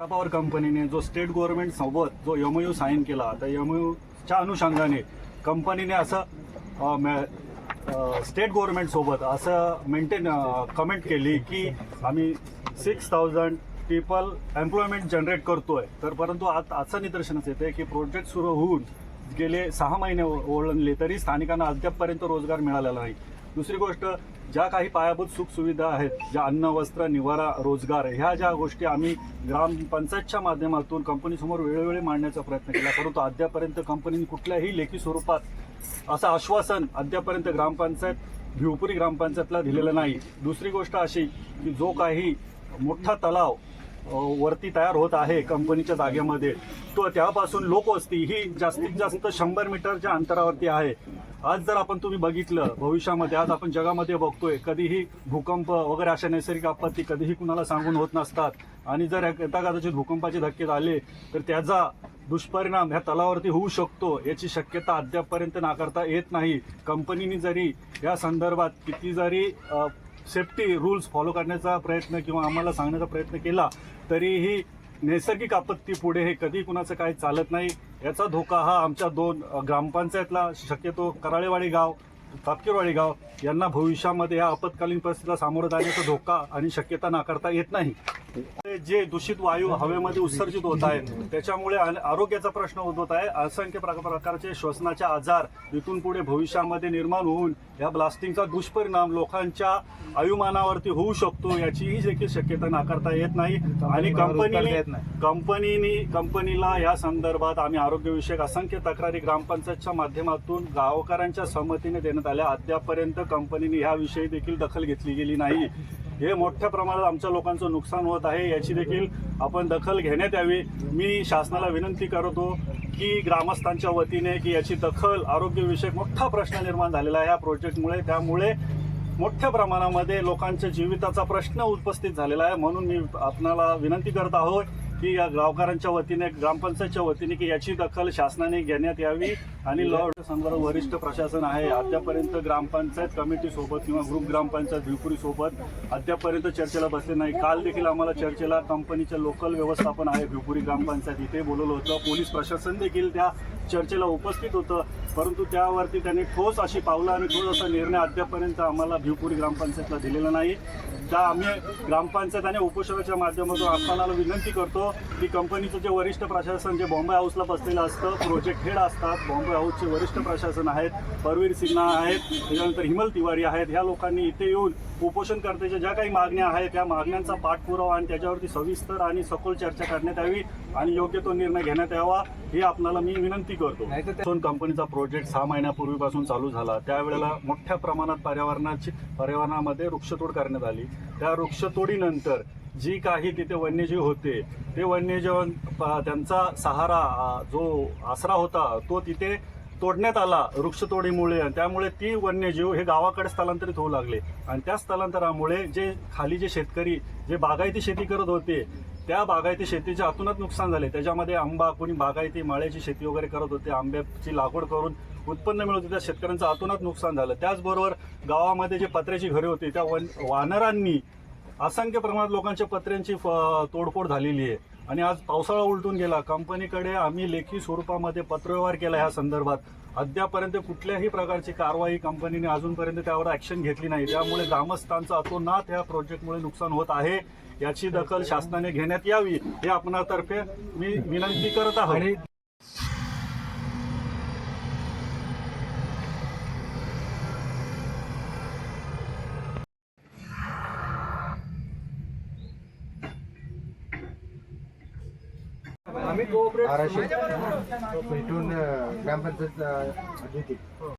Tata power कंपनीने जो state government सोबत जो एम साईन केला त्या एम अनुषंगाने कंपनीने असं स्टेट गव्हर्नमेंट सोबत असं मेंटेन कमेंट केली की आम्ही six thousand people employment generate करतोय. तर परंतु आज असं निदर्शनच येते की प्रोजेक्ट सुरू होऊन गेले सहा महिने ओळणले तरी स्थानिकांना अद्यापपर्यंत रोजगार मिळालेला नाही. दुसरी गोष्ट ज्या काही पायाभूत सुखसुविधा आहेत ज्या अन्न वस्त्र निवारा रोजगार ह्या ज्या गोष्टी आम्ही ग्रामपंचायतच्या माध्यमातून कंपनीसमोर वेळोवेळी मांडण्याचा प्रयत्न केला परंतु अद्यापर्यंत कंपनीने कुठल्याही लेखी स्वरूपात असं आश्वासन अद्यापर्यंत ग्रामपंचायत भिवपुरी ग्रामपंचायतला दिलेलं नाही. दुसरी गोष्ट अशी की जो काही मोठा तलाव वरती तयार होत आहे कंपनीच्या जागेमध्ये. तो त्यापासून लोकवस्ती ही जास्तीत जास्त शंभर मीटरच्या अंतरावरती आहे. आज जर आपण तुम्ही बघितलं भविष्यामध्ये आज आपण जगामध्ये बघतोय कधीही भूकंप वगैरे अशा नैसर्गिक आपत्ती कधीही कुणाला सांगून होत नसतात. आणि जर एका कदाचित भूकंपाचे धक्के झाले तर त्याचा दुष्परिणाम ह्या तलावरती होऊ शकतो याची शक्यता अद्यापपर्यंत नाकारता येत नाही. कंपनीने जरी या संदर्भात किती जरी सेफ्टी रूल्स फॉलो करण्याचा प्रयत्न किंवा आम्हाला सांगण्याचा प्रयत्न केला तरीही नैसर्गिक आपत्ती पुढे हे कधी कुणाचं काही चालत नाही याचा धोका हा आमच्या दोन ग्रामपंचायतला शक्यतो कराळेवाडी गाव तापकीरवाडी गाव यांना भविष्यामध्ये या आपत्कालीन परिस्थितीला सामोरं जाण्याचा धोका आणि शक्यता नाकारता येत नाही. जे दूषित वायू हवेमध्ये उत्सर्जित होत आहेत त्याच्यामुळे आरोग्याचा प्रश्न उद्भवत आहे. असंख्य प्रका- प्रकारचे श्वसनाचे आजार इथून पुढे भविष्यामध्ये निर्माण होऊन या ब्लास्टिंगचा दुष्परिणाम लोकांच्या आयुमानावरती होऊ शकतो याचीही देखील शक्यता नाकारता येत नाही. आणि कंपनीने कंपनीने कंपनीला या संदर्भात आम्ही आरोग्यविषयक असंख्य तक्रारी ग्रामपंचायतच्या माध्यमातून गावकऱ्यांच्या संमतीने देण्यात आल्या. अद्यापपर्यंत कंपनीने याविषयी देखील दखल घेतली गेली नाही. हे मोठ्या प्रमाणात आमच्या लोकांचं नुकसान होत आहे. याची देखील आपण दखल घेण्यात यावी. मी शासनाला विनंती करतो की ग्रामस्थांच्या वतीने की याची दखल आरोग्यविषयक मोठा प्रश्न निर्माण झालेला आहे या प्रोजेक्टमुळे. त्यामुळे मोठ्या प्रमाणामध्ये लोकांच्या जीविताचा प्रश्न उपस्थित झालेला आहे. म्हणून मी आपणाला विनंती करत आहोत की या गावकऱ्यांच्या वतीने ग्रामपंचायतच्या वतीने की याची दखल शासनाने घेण्यात यावी आणि लॉर्ड संदर्भ वरिष्ठ प्रशासन आहे. अद्यापर्यंत ग्रामपंचायत कमिटी सोबत किंवा ग्रुप ग्रामपंचायत भिवपुरी सोबत अद्यापर्यंत चर्चेला बसले नाही. काल देखील आम्हाला चर्चेला कंपनीच्या लोकल व्यवस्थापन आहे. भिवपुरी ग्रामपंचायत इथे बोलवलं होतं. पोलीस प्रशासन देखील त्या चर्चेला उपस्थित होतं. परंतु त्यावरती त्यांनी ठोस अशी पावलं आणि ठोस असा निर्णय अद्यापर्यंत आम्हाला भिवपुरी ग्रामपंचायतला दिलेला नाही. त्या आम्ही ग्रामपंचायत आणि उपोषणाच्या माध्यमातून आपणाला विनंती करतो की कंपनीचं जे वरिष्ठ प्रशासन जे बॉम्बे हाऊसला बसलेलं असतं प्रोजेक्ट हेड असतात बॉम्बे हाऊसचे वरिष्ठ प्रशासन आहेत परवीर सिन्हा आहेत त्याच्यानंतर हिमल तिवारी आहेत ह्या लोकांनी इथे येऊन उपोषणकर्त्याच्या ज्या काही मागण्या आहेत त्या मागण्यांचा पाठपुरावा आणि त्याच्यावरती सविस्तर आणि सखोल चर्चा करण्यात यावी आणि योग्य तो निर्णय घेण्यात यावा हे आपणाला मी विनंती करतो. सोन कंपनीचा प्रोजेक्ट सहा महिन्यापूर्वीपासून चालू झाला. त्यावेळेला मोठ्या प्रमाणात पर्यावरणाची पर्यावरणामध्ये वृक्षतोड करण्यात आली. त्या वृक्षतोडीनंतर जी काही तिथे वन्यजीव होते ते वन्यजीव त्यांचा सहारा जो आसरा होता तो तिथे तोडण्यात आला वृक्षतोडीमुळे. आणि त्यामुळे ती वन्यजीव हे गावाकडे स्थलांतरित होऊ लागले. आणि त्या स्थलांतरामुळे जे खाली जे शेतकरी जे बागायती शेती करत होते त्या बागायती शेतीचे आतूनच नुकसान झाले. त्याच्यामध्ये आंबा कोणी बागायती माळ्याची शेती वगैरे करत होते. आंब्याची लागवड करून उत्पन्न मिळत होते. त्या शेतकऱ्यांचं आतूनच नुकसान झालं. त्याचबरोबर गावामध्ये जे पत्र्याची घरे होती त्या वन वानरांनी असंख्य प्रमाणात लोकांच्या पत्र्यांची फ- तोडफोड झालेली आहे. आणि आज पावसाळा उलटून गेला. कंपनीकडे आम्ही लेखी स्वरूपामध्ये पत्रव्यवहार केला ह्या संदर्भात. अद्यापर्यंत कुठल्याही प्रकारची कारवाई कंपनीने अजूनपर्यंत त्यावर ऍक्शन घेतली नाही. त्यामुळे ग्रामस्थांचं अतोनात या प्रोजेक्टमुळे नुकसान होत आहे. याची दखल शासनाने घेण्यात यावी हे आपणातर्फे मी विनंती करत आहोत. बाराशे इथून ग्रामपंचायत अ, देते